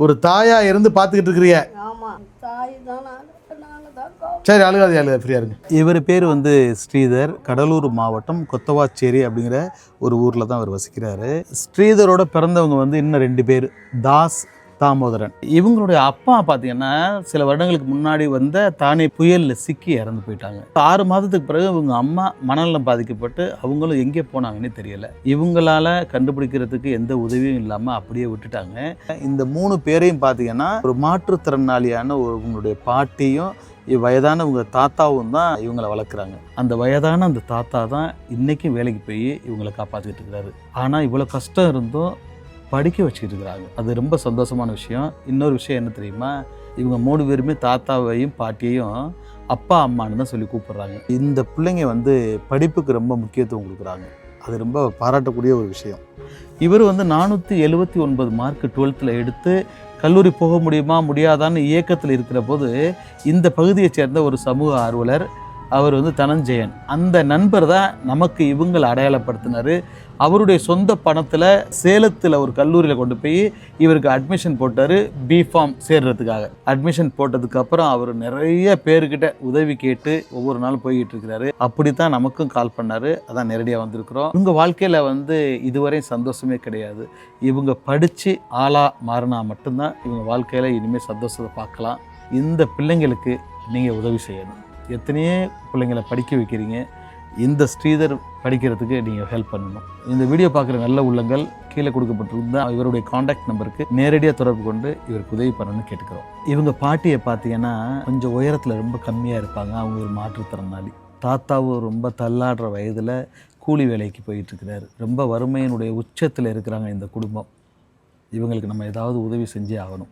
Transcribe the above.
ஒரு தாயாக இருந்து பார்த்துக்கிட்டு கா- சரி அழுகாது அழுகாது ஃப்ரீயாக இருங்க. இவர் பேர் வந்து ஸ்ரீதர் கடலூர் மாவட்டம் கொத்தவாச்சேரி அப்படிங்கிற ஒரு ஊரில் தான் அவர் வசிக்கிறாரு. ஸ்ரீதரோட பிறந்தவங்க வந்து இன்னும் ரெண்டு பேர். தாஸ் தாமோதரன். இவங்களுடைய அப்பா பார்த்தீங்கன்னா சில வருடங்களுக்கு முன்னாடி வந்த தானே புயலில் சிக்கி இறந்து போயிட்டாங்க. ஆறு மாதத்துக்கு பிறகு இவங்க அம்மா மனநலம் பாதிக்கப்பட்டு அவங்களும் எங்கே போனாங்கன்னே தெரியல. இவங்களால கண்டுபிடிக்கிறதுக்கு எந்த உதவியும் இல்லாமல் அப்படியே விட்டுட்டாங்க. இந்த மூணு பேரையும் பார்த்தீங்கன்னா ஒரு மாற்றுத்திறனாளியான ஒரு உங்களுடைய பாட்டியும் இ- வயதான தாத்தாவும் தான் இவங்களை வளர்க்குறாங்க. அந்த வயதான அந்த தாத்தா தான் இன்றைக்கும் வேலைக்கு போய் இவங்களை காப்பாற்றிக்கிட்டு இருக்கிறாரு ஆனால் இவ்வளோ கஷ்டம் இருந்தும் படிக்க வச்சுக்கிட்டு இருக்கிறாங்க. அது ரொம்ப சந்தோஷமான விஷயம். இன்னொரு விஷயம் என்ன தெரியுமா? இவங்க மூணு பேருமே தாத்தாவையும் பாட்டியையும் அப்பா அம்மான்னு தான் சொல்லி கூப்பிட்றாங்க. இந்த பிள்ளைங்க வந்து படிப்புக்கு ரொம்ப முக்கியத்துவம் கொடுக்குறாங்க. அது ரொம்ப பாராட்டக்கூடிய ஒரு விஷயம். இவர் வந்து நானூற்றி எழுபத்தி ஒன்பது மார்க் டுவெல்த்தில் எடுத்து கல்லூரி போக முடியுமா முடியாதான்னு இயக்கத்தில் இருக்கிற போது இந்த பகுதியை சேர்ந்த ஒரு சமூக ஆர்வலர் அவர் வந்து தனஞ்செயன். அந்த நண்பர் தான் நமக்கு இவங்களை அடையாளப்படுத்தினார். அவருடைய சொந்த பணத்தில் சேலத்தில் ஒரு கல்லூரியில் கொண்டு போய் இவருக்கு அட்மிஷன் போட்டார் பிஃபார்ம் சேர்றதுக்காக. அட்மிஷன் போட்டதுக்கப்புறம் அவர் நிறைய பேர்கிட்ட உதவி கேட்டு ஒவ்வொரு நாளும் போய்கிட்டு இருக்கிறாரு. அப்படி தான் நமக்கும் கால் பண்ணார். அதான் நேரடியாக வந்திருக்கிறோம். இவங்க வாழ்க்கையில் வந்து இதுவரை சந்தோஷமே கிடையாது. இவங்க படித்து ஆளாக மாறினா மட்டும்தான் இவங்க வாழ்க்கையில் இனிமேல் சந்தோஷத்தை பார்க்கலாம். இந்த பிள்ளைங்களுக்கு நீங்கள் உதவி செய்யணும். எத்தனையோ பிள்ளைங்களை படிக்க வைக்கிறீங்க. இந்த ஸ்ரீதர் படிக்கிறதுக்கு நீங்கள் ஹெல்ப் பண்ணணும். இந்த வீடியோ பார்க்குற நல்ல உள்ளங்கள் கீழே கொடுக்கப்பட்டிருந்தா இவருடைய காண்டாக்ட் நம்பருக்கு நேரடியாக தொடர்பு கொண்டு இவருக்கு உதவி பண்ணணும்னு கேட்டுக்கிறோம். இவங்க பாட்டியை பார்த்தீங்கன்னா கொஞ்சம் உயரத்தில் ரொம்ப கம்மியாக இருப்பாங்க. அவங்க ஒரு மாற்றுத்திறனாளி. தாத்தாவும் ரொம்ப தள்ளாடுற வயதில் கூலி வேலைக்கு போயிட்டு இருக்கிறாரு ரொம்ப வறுமையினுடைய உச்சத்தில் இருக்கிறாங்க இந்த குடும்பம். இவங்களுக்கு நம்ம ஏதாவது உதவி செஞ்சே ஆகணும்.